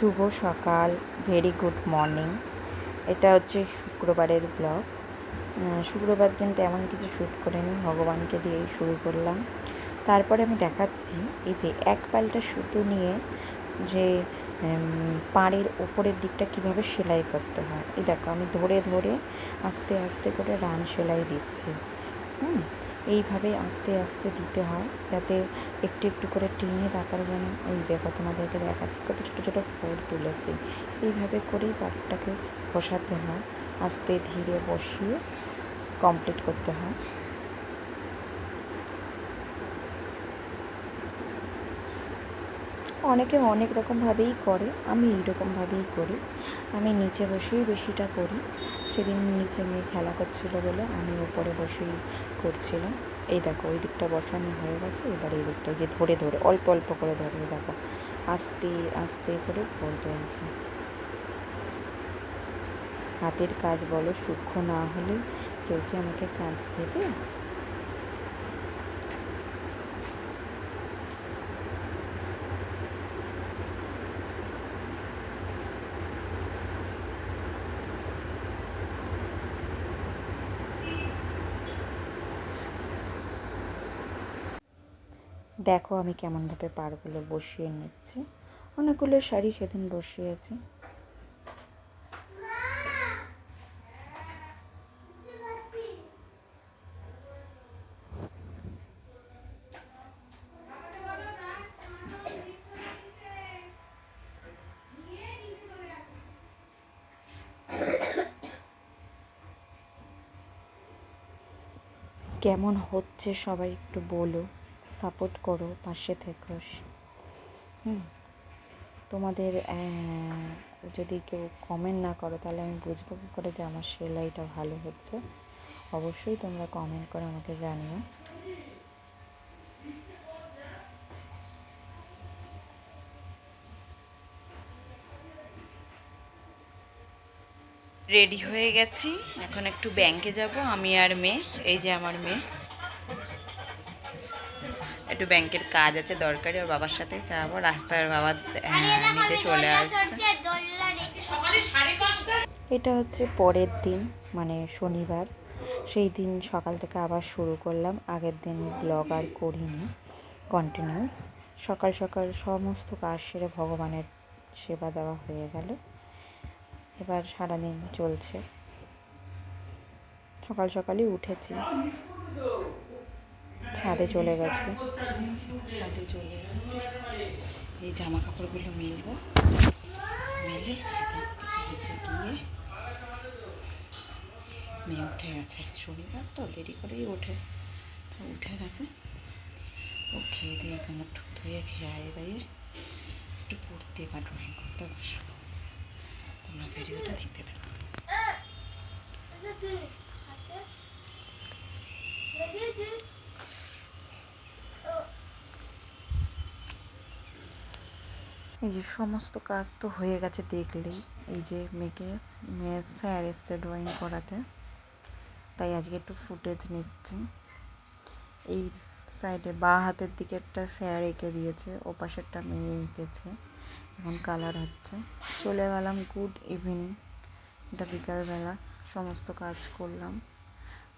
শুভ সকাল very good morning এটা হচ্ছে শুক্রবারের ব্লগ শুক্রবার দিন তেমন কিছু শ্যুট করিনি, ভগবানকে দিয়েই শুরু করলাম। তারপরে আমি দেখাচ্ছি, এই যে এক পাল্টা সুতো নিয়ে যে পাড়ের ওপরের দিকটা কীভাবে সেলাই করতে হয়। এই দেখো, আমি ধরে ধরে আস্তে আস্তে করে রান সেলাই দিচ্ছি। হুম? এইভাবে আস্তে আস্তে দিতে হয় যাতে একটু একটু করে টিনে তারপরে যেন ওই দেখো তোমাদেরকে দেখাচ্ছি, কত ছোটো ছোটো ফোর তুলেছি। এইভাবে করেই পাটটাকে বসাতে হয়, আস্তে ধীরে বসিয়ে কমপ্লিট করতে হয়। অনেকে অনেক রকমভাবেই করে, আমি এই রকমভাবেই করি। আমি নিচে বসেই বেশিটা করি। সেদিন নিচে মেয়ে খেলা করছিল বলে আমি ওপরে বসেই করছিলাম। এই দেখো, ওই দিকটা বসানো হয়ে গেছে, এবার এই দিকটা যে ধরে ধরে, অল্প অল্প করে ধরে দেখো, আস্তে আস্তে করে বলতে আছে হাতের কাজ বলো, সূক্ষ্ম না হলে কেউ কি আমাকে কাজ দেবে? দেখো আমি কেমনভাবে পাড়গুলো বসিয়ে নিচ্ছি। অনেকগুলো শাড়ি সেদিন বসিয়েছি। কেমন হচ্ছে সবাই একটু বলো। সাপোর্ট করো, পাশে থেকো। হুম, তোমাদের যদি কেউ কমেন্ট না করো, তাহলে আমি বুঝব কী করে যে আমার সেলাইটা ভালো হচ্ছে। অবশ্যই তোমরা কমেন্ট করে আমাকে জানিও। রেডি হয়ে গেছি। এখন একটু ব্যাংকে যাব। আমি আর মেয়ে, এই যে আমার মেয়ে। একটু ব্যাংকের কাজ আছে দরকারি ওর বাবার সাথে যাব রাস্তার বাবা আহ, নিতে চলে আসবে এটা হচ্ছে পরের দিন মানে শনিবার। সেই দিন সকাল থেকে আবার শুরু করলাম আগের দিন ব্লগ আর করিনি কন্টিনিউ সকাল সকাল সমস্ত কাজ সেরে ভগবানের সেবা দেওয়া হয়ে গেল। এবার সারাদিন চলছে। সকাল সকালই উঠেছি। ছাদে চলে গেছে। ছাদে চলে এসেছি এই জামা কাপড়গুলো মেলবো। মেলে ছাদে নিচে গিয়ে মেয়ে উঠে গেছে। শনিবার তো দেরি করেই ওঠে। তো উঠে গেছে। ও খেয়ে দিয়ে কেমন ঠুক ধুয়ে খেয়ে দাইয়ে একটু পড়তে বা ড্রয়িং করতে বসাবো। তোমরা ভিডিওটা দেখতে থাকো। এই যে সমস্ত কাজ তো হয়ে গেছে দেখলেই। এই যে মেয়েকে মেয়ের স্যার এসছে ড্রয়িং করাতে। তাই আজকে একটু ফুটেজ নিচ্ছি। এই সাইডে বা হাতের দিকে একটা স্যার এঁকে দিয়েছে, ও পাশেরটা মেয়ে এঁকেছে। এখন কালার হচ্ছে। চলে গেলাম গুড ইভিনিং এটা বিকালবেলা, সমস্ত কাজ করলাম।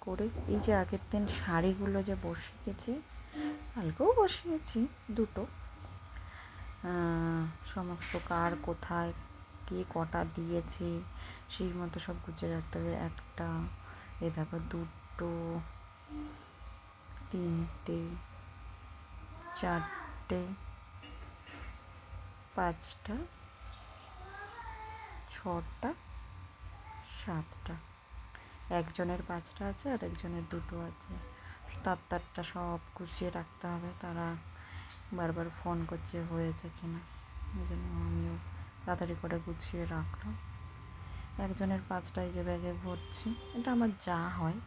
করে এই যে আগের দিন শাড়িগুলো যে বসিয়েছি, কালকেও বসিয়েছি, দুটো। সমস্ত কার কোথায়, কে কটা দিয়েছে, সেই মতো সব গুছিয়ে রাখতে হবে একটা, এ দেখো দুটো, তিনটে, চারটে, পাঁচটা, ছটা, সাতটা। একজনের পাঁচটা আছে আর একজনের দুটো আছে। তার তারটা সব গুছিয়ে রাখতে হবে, তারা বারবার ফোন করছে, হয়েছে কি না এই জন্য আমিও তাড়াতাড়ি করে গুছিয়ে রাখলাম। একজনের পাঁচটাই যে ব্যাগে ভরছি, এটা আমার যা হয়,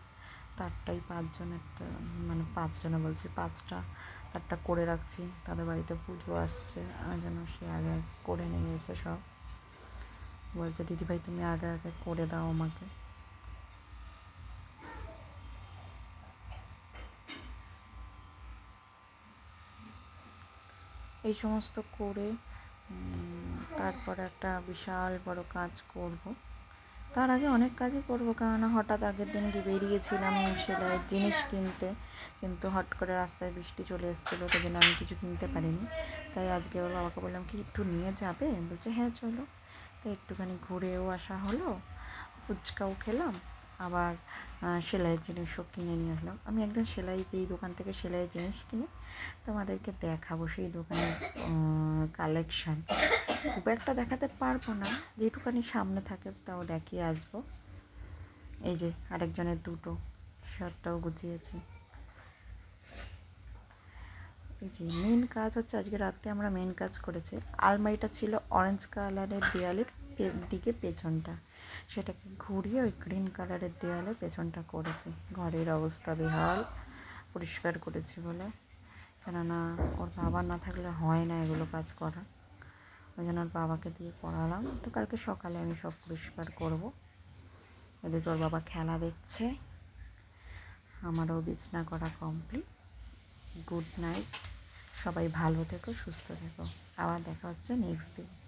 তারটাই পাঁচজনেরটা মানে পাঁচজনে বলছি পাঁচটা, তারটা করে রাখছি, তাদের বাড়িতে পুজো আসছে আর যেন সে আগে আগে করে নিয়েছে সব। বলছে, দিদিভাই, তুমি আগে আগে করে দাও আমাকে। এই সমস্ত করে তারপর একটা বিশাল বড় কাজ করব। তার আগে অনেক কাজই করব, কেননা হঠাৎ আগের দিন বেরিয়েছিলাম সেলাইয়ের জিনিস কিনতে, কিন্তু হট করে রাস্তায় বৃষ্টি চলে এসেছিল তাই জন্য আমি কিছু কিনতে পারিনি। তাই আজকে ওর বাবাকে বললাম, কি, একটু নিয়ে যাবে? বলছে হ্যাঁ চলো। তো একটুখানি ঘুরেও আসা হলো, ফুচকাও খেলাম আবার সেলাইয়ের জিনিসও কিনে নিয়ে আসলাম। আমি একদিন সেলাই এই দোকান থেকে সেলাইয়ের জিনিস কিনে। তোমাদেরকে দেখাবো সেই দোকানের কালেকশান খুব একটা দেখাতে পারব না। যেটুকানি সামনে থাকে তাও দেখিয়ে আসব। এই যে আরেকজনের দুটো শার্টটাও গুছিয়েছি। এই যে মেন কাজ হচ্ছে, আজকে রাতে আমরা মেন কাজ করেছি। আলমারিটা ছিল অরেঞ্জ কালারের দেয়ালের। দিকে পেছনটা। সেটাকে ঘুরিয়ে ওই গ্রিন কালারের দেয়ালে পেছনটা করেছি। ঘরের অবস্থা বেহাল, পরিষ্কার করেছি বলে। কেননা ওর বাবা না থাকলে হয় না এগুলো কাজ করা। ওই জন্য ওর বাবাকে দিয়ে করালাম তো কালকে সকালে আমি সব পরিষ্কার করব। এদিকে ওর বাবা খেলা দেখছে। আমারও বিছনা করা কমপ্লিট গুড নাইট সবাই ভালো থেকো, সুস্থ থেকো। আবার দেখা হচ্ছে নেক্সট দিন।